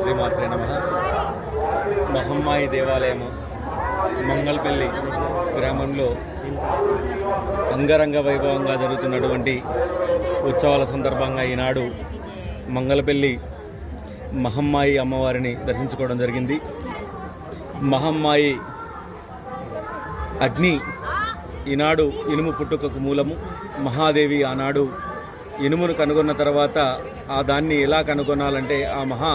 శ్రీమాత్రే నమ. మహమ్మాయి దేవాలయము మంగళపల్లి గ్రామంలో అంగరంగ వైభవంగా జరుగుతున్నటువంటి ఉత్సవాల సందర్భంగా ఈనాడు మంగళపల్లి మహమ్మాయి అమ్మవారిని దర్శించుకోవడం జరిగింది. మహమ్మాయి అగ్ని ఈనాడు ఇనుము పుట్టుకకు మూలము. మహాదేవి ఆనాడు ఇనుమును కనుగొన్న తర్వాత ఆ దాన్ని ఎలా కనుగొనాలంటే ఆ మహా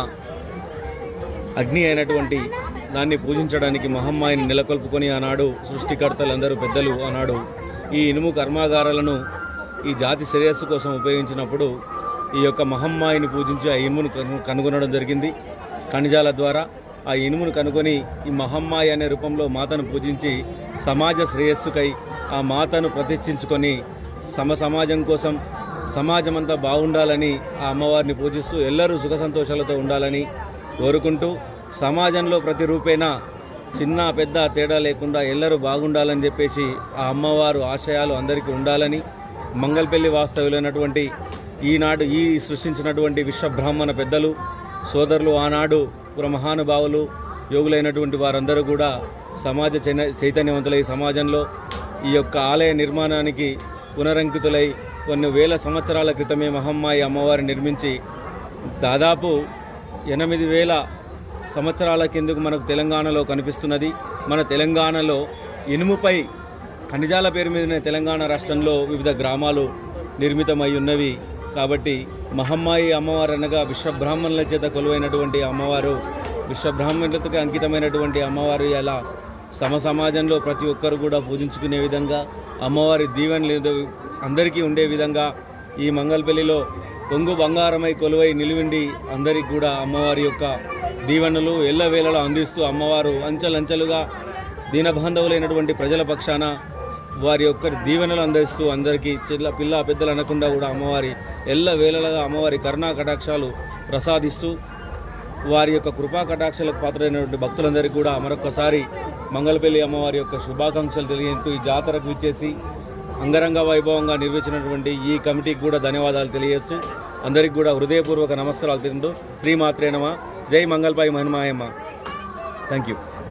అగ్ని అయినటువంటి దాన్ని పూజించడానికి మహమ్మాయిని నెలకొల్పుకొని ఆనాడు సృష్టికర్తలందరూ పెద్దలు ఆనాడు ఈ ఇనుము కర్మాగారాలను ఈ జాతి శ్రేయస్సు కోసం ఉపయోగించినప్పుడు ఈ యొక్క మహమ్మాయిని పూజించి ఆ ఇనుమును కను- కనుగొనడం జరిగింది. ఖనిజాల ద్వారా ఆ ఇనుమును కనుగొని ఈ మహమ్మాయి అనే రూపంలో మాతను పూజించి సమాజ శ్రేయస్సుకై ఆ మాతను ప్రతిష్ఠించుకొని సమ సమాజం కోసం సమాజమంతా బాగుండాలని ఆ అమ్మవారిని పూజిస్తూ ఎల్లరూ సుఖ సంతోషాలతో ఉండాలని కోరుకుంటూ సమాజంలో ప్రతి రూపేణా చిన్న పెద్ద తేడా లేకుండా ఎల్లరూ బాగుండాలని చెప్పేసి ఆ అమ్మవారు ఆశయాలు అందరికీ ఉండాలని మంగళపల్లి వాస్తవ్యులైనటువంటి ఈనాడు ఈ సృష్టించినటువంటి విశ్వబ్రాహ్మణ పెద్దలు సోదరులు ఆనాడు మహానుభావులు యోగులైనటువంటి వారందరూ కూడా సమాజ చైన- చైతన్యవంతులై సమాజంలో ఈ యొక్క ఆలయ నిర్మాణానికి పునరంకితులై కొన్ని వేల సంవత్సరాల క్రితమే మహమ్మాయి అమ్మవారిని నిర్మించి దాదాపు ఎనిమిది వేల సంవత్సరాల కిందకు మనకు తెలంగాణలో కనిపిస్తున్నది. మన తెలంగాణలో ఇనుముపై ఖనిజాల పేరు మీదనే తెలంగాణ రాష్ట్రంలో వివిధ గ్రామాలు నిర్మితమై ఉన్నవి. కాబట్టి మహమ్మాయి అమ్మవారు అనగా విశ్వబ్రాహ్మణుల చేత కొలువైనటువంటి అమ్మవారు విశ్వబ్రాహ్మణులకి అంకితమైనటువంటి అమ్మవారు ఎలా సమ సమాజంలో ప్రతి ఒక్కరు కూడా పూజించుకునే విధంగా అమ్మవారి దీవెనలు అందరికీ ఉండే విధంగా ఈ మంగళపల్లిలో కొంగు బంగారమై కొలువై నిలువిండి అందరికి కూడా అమ్మవారి యొక్క దీవెనలు ఎల్లవేళలా అందిస్తూ అమ్మవారు అంచెలంచెలుగా దీనబాంధవులైనటువంటి ప్రజల పక్షాన వారి యొక్క దీవెనలు అందిస్తూ అందరికీ చిల్ల పిల్ల పెద్దలు అనకుండా కూడా అమ్మవారి ఎల్ల వేళలుగా అమ్మవారి కరుణా కటాక్షాలు ప్రసాదిస్తూ వారి యొక్క కృపా కటాక్షలకు పాత్రైనటువంటి భక్తులందరికీ కూడా మరొకసారి మంగళపల్లి అమ్మవారి యొక్క శుభాకాంక్షలు తెలియజేస్తూ ఈ జాతరకు విచ్చేసి అంగరంగ వైభవంగా నిర్వహించినటువంటి ఈ కమిటీకి కూడా ధన్యవాదాలు తెలియజేస్తూ అందరికీ కూడా హృదయపూర్వక నమస్కారాలు తింటూ శ్రీమాత్రేనమ జై మంగళపాయి మహిమాయమ్మ. Thank you